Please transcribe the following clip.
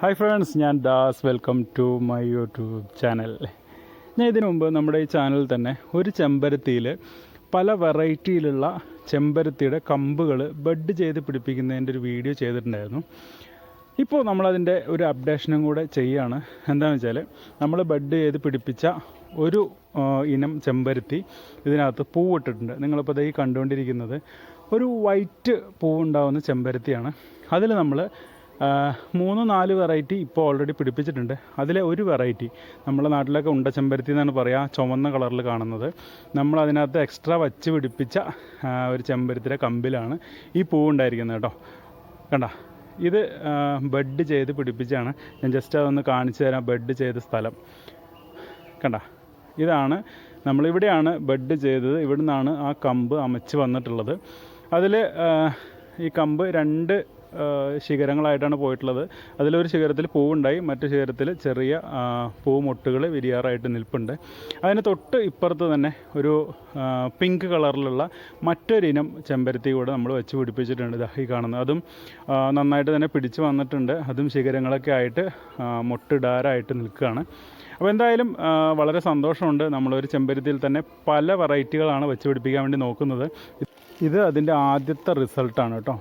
Hi friends ഞാൻ Das. Welcome to my YouTube channel ഞാൻ ഇതിനു മുമ്പ് നമ്മുടെ ഈ ചാനലിൽ തന്നെ ഒരു ചെമ്പരത്തിയിൽ പല വെറൈറ്റിയിലുള്ള ചെമ്പരത്തിയുടെ കമ്പുകൾ ബഡ് ചെയ്ത് പിടിപ്പിക്കുന്നതിന്റെ ഒരു വീഡിയോ ചെയ്തിട്ടുണ്ടായിരുന്നു. ഇപ്പോൾ നമ്മളതിന്റെ ഒരു അപ്ഡേഷനും കൂടെ ചെയ്യുകയാണ് എന്താണെന്ന് വെച്ചാൽ നമ്മൾ ബഡ് ചെയ്ത് പിടിപ്പിച്ച ഒരു ഇനം ചെമ്പരത്തി ഇതിനകത്ത് പൂവിട്ടിട്ടുണ്ട്. നിങ്ങളിപ്പോൾ ഇതായി കണ്ടുകൊണ്ടിരിക്കുന്നത് ഒരു വൈറ്റ് പൂവുണ്ടാവുന്ന ചെമ്പരത്തിയാണ്. അതിൽ നമ്മൾ മൂന്ന് നാല് വെറൈറ്റി ഇപ്പോൾ ഓൾറെഡി പിടിപ്പിച്ചിട്ടുണ്ട്. അതിലെ ഒരു വെറൈറ്റി നമ്മുടെ നാട്ടിലൊക്കെ ഉണ്ട ചെമ്പരത്തി എന്നാണ് പറയുക ചുവന്ന കളറിൽ കാണുന്നത്. നമ്മൾ അതിനകത്ത് എക്സ്ട്രാ വച്ച് പിടിപ്പിച്ച ഒരു ചെമ്പരത്തിയുടെ കമ്പിലാണ് ഈ പൂവുണ്ടായിരിക്കുന്നത് കേട്ടോ. കണ്ട ഇത് ബെഡ് ചെയ്ത് പിടിപ്പിച്ചാണ് ഞാൻ ജസ്റ്റ് അതൊന്ന് കാണിച്ചു തരാം ബെഡ് ചെയ്ത സ്ഥലം. കണ്ട ഇതാണ് നമ്മളിവിടെയാണ് ബെഡ് ചെയ്തത്. ഇവിടെ നിന്നാണ് ആ കമ്പ് അമച്ച് വന്നിട്ടുള്ളത്. അതിൽ ഈ കമ്പ് രണ്ട് ശിഖരങ്ങളായിട്ടാണ് പോയിട്ടുള്ളത്. അതിലൊരു ശിഖരത്തിൽ പൂവുണ്ടായി മറ്റു ശിഖരത്തിൽ ചെറിയ പൂമൊട്ടുകൾ വിരിയാറായിട്ട് നിൽപ്പുണ്ട്. അതിന് തൊട്ട് ഇപ്പുറത്ത് തന്നെ ഒരു പിങ്ക് കളറിലുള്ള മറ്റൊരിനം ചെമ്പരത്തി കൂടെ നമ്മൾ വെച്ച് പിടിപ്പിച്ചിട്ടുണ്ട് ഈ കാണുന്നത്. അതും നന്നായിട്ട് തന്നെ പിടിച്ച് വന്നിട്ടുണ്ട്. അതും ശിഖരങ്ങളൊക്കെ ആയിട്ട് മൊട്ടിടാരായിട്ട് നിൽക്കുകയാണ്. അപ്പോൾ എന്തായാലും വളരെ സന്തോഷമുണ്ട് നമ്മളൊരു ചെമ്പരത്തിയിൽ തന്നെ പല വെറൈറ്റികളാണ് വെച്ച് പിടിപ്പിക്കാൻ വേണ്ടി നോക്കുന്നത്. ഇത് അതിന്റെ ആദ്യത്തെ റിസൾട്ടാണ് കേട്ടോ.